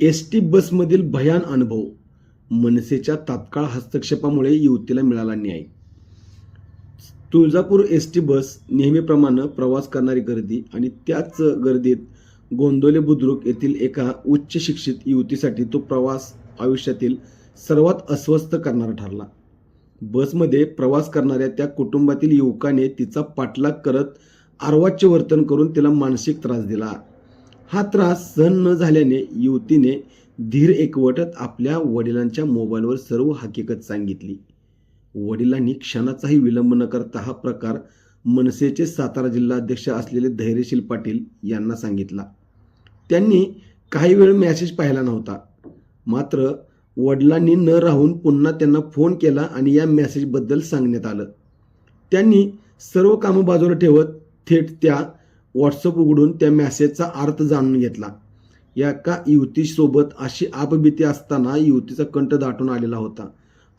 S T बसमधील भयान अनुभव मनसेच्या तात्काळ हस्तक्षेपामुळे युवतीला मिळाला न्याय. तुळजापूर एस टी बस नेहमीप्रमाणे प्रवास करणारी गर्दी आणि त्याच गर्दीत गोंदोले बुद्रुक येथील एका उच्च शिक्षित युवतीसाठी तो प्रवास आयुष्यातील सर्वात अस्वस्थ करणारा ठरला. बसमध्ये प्रवास करणाऱ्या त्या कुटुंबातील युवकाने तिचा पाठलाग करत आर्वाच्य वर्तन करून तिला मानसिक त्रास दिला. हा त्रास सहन न झाल्याने युवतीने धीर एकवटत आपल्या वडिलांच्या मोबाईलवर सर्व हकीकत सांगितली. वडिलांनी क्षणाचाही विलंब न करता हा प्रकार मनसेचे सातारा जिल्हाध्यक्ष असलेले धैर्यशील पाटील यांना सांगितला. त्यांनी काही वेळ मॅसेज पाहिला नव्हता. मात्र वडिलांनी न राहून पुन्हा त्यांना फोन केला आणि या मॅसेजबद्दल सांगण्यात आलं. त्यांनी सर्व कामं बाजूला ठेवत थेट त्या व्हॉट्सअप उघडून त्या मॅसेजचा अर्थ जाणून घेतला. या एका युवतीसोबत अशी आपबीती असताना युवतीचा कंठ दाटून आलेला होता.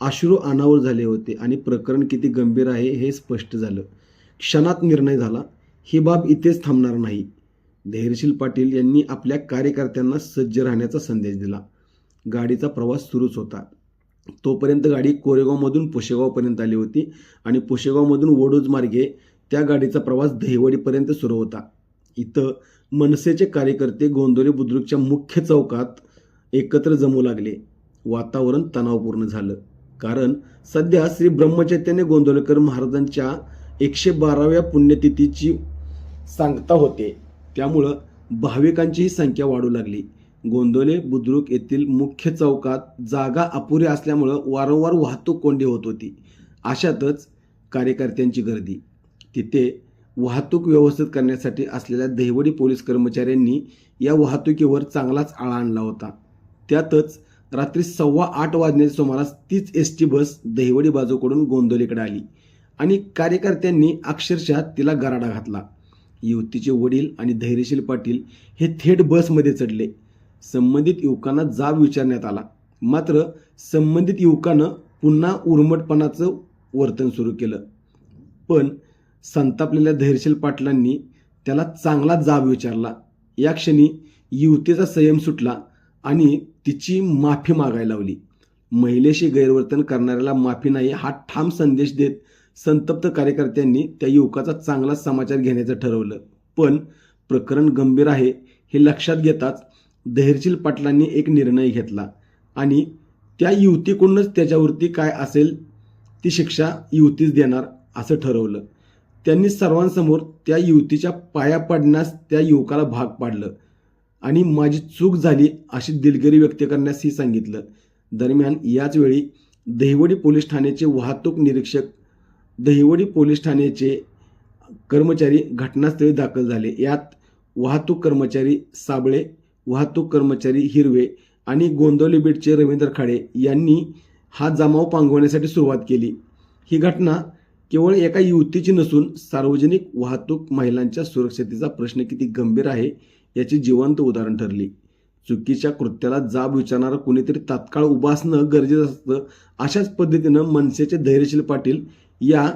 अश्रू अनावर झाले होते आणि प्रकरण किती गंभीर आहे हे स्पष्ट झालं. क्षणात निर्णय झाला ही बाब इथेच थांबणार नाही. धैर्यशील पाटील यांनी आपल्या कार्यकर्त्यांना सज्ज राहण्याचा संदेश दिला. गाडीचा प्रवास सुरूच होता. तोपर्यंत गाडी कोरेगावमधून पुशेगावपर्यंत आली होती आणि पुशेगावमधून वडूज मार्गे त्या गाडीचा प्रवास दहिवडीपर्यंत सुरू होता. इथं मनसेचे कार्यकर्ते गोंदोली बुद्रुकच्या मुख्य चौकात एकत्र जमू लागले. वातावरण तणावपूर्ण झालं. कारण सध्या श्री ब्रह्मचैतन्य गोंदोलेकर महाराजांच्या एकशे बाराव्या पुण्यतिथीची सांगता होते. त्यामुळं भाविकांचीही संख्या वाढू लागली. गोंदोले बुद्रुक येथील मुख्य चौकात जागा अपुरी असल्यामुळं वारंवार वाहतूक कोंडी होत होती. अशातच कार्यकर्त्यांची गर्दी. तिथे वाहतूक व्यवस्थित करण्यासाठी असलेल्या दहिवडी पोलीस कर्मचाऱ्यांनी या वाहतुकीवर चांगलाच आळा आणला होता. त्यातच रात्री सव्वा आठ वाजण्याच्या सुमारास तीच एस टी बस दहिवडी बाजूकडून गोंदवलीकडे आली आणि कार्यकर्त्यांनी अक्षरशः तिला गराडा घातला. युवतीचे वडील आणि धैर्यशील पाटील हे थेट बसमध्ये चढले. संबंधित युवकांना जाब विचारण्यात आला. मात्र संबंधित युवकानं पुन्हा उर्मटपणाचं वर्तन सुरू केलं. पण संतापलेल्या धैर्यशील पाटलांनी त्याला चांगला जाब विचारला. या क्षणी युवतीचा संयम सुटला आणि तिची माफी मागायला लावली. महिलेशी गैरवर्तन करणाऱ्याला माफी नाही हा ठाम संदेश देत संतप्त कार्यकर्त्यांनी त्या युवकाचा चांगला समाचार घेण्याचं ठरवलं. पण प्रकरण गंभीर आहे हे लक्षात घेताच धैर्यशील पाटलांनी एक निर्णय घेतला आणि त्या युवतीकडूनच त्याच्यावरती काय असेल ती शिक्षा युवतीच देणार असं ठरवलं. त्यांनी सर्वांसमोर त्या युवतीच्या पाया पडण्यास त्या युवकाला भाग पाडलं. आणि माझी चूक झाली अशी दिलगिरी व्यक्त करण्यासही सांगितलं. दरम्यान याच वेळी दहिवडी पोलीस ठाण्याचे वाहतूक निरीक्षक दहिवडी पोलीस ठाण्याचे कर्मचारी घटनास्थळी दाखल झाले. यात वाहतूक कर्मचारी साबळे वाहतूक कर्मचारी हिरवे आणि गोंदवली बीटचे रवींद्र खाडे यांनी हा जमाव पांगवण्यासाठी सुरुवात केली. ही घटना केवळ एका युवतीची नसून सार्वजनिक वाहतूक महिलांच्या सुरक्षतेचा प्रश्न किती गंभीर आहे याचे जिवंत उदाहरण ठरली. चुकीच्या कृत्याला जाब विचारणारं कुणीतरी तात्काळ उभा असणं गरजेचं असतं अशाच पद्धतीनं मनसेचे धैर्यशील पाटील या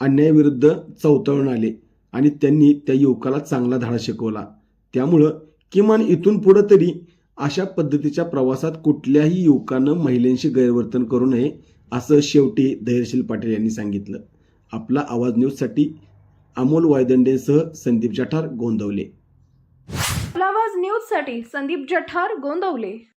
अन्यायाविरुद्ध चौतळून आले आणि त्यांनी त्या युवकाला चांगला धाडा शिकवला. त्यामुळं किमान इथून पुढं तरी अशा पद्धतीच्या प्रवासात कुठल्याही युवकानं महिलांशी गैरवर्तन करू नये असं शेवटी धैर्यशील पाटील यांनी सांगितलं. आपला आवाज न्यूजसाठी अमोल वायदंडेसह संदीप जठार गोंदवले. आपला आवाज न्यूजसाठी संदीप जठार गोंदवले.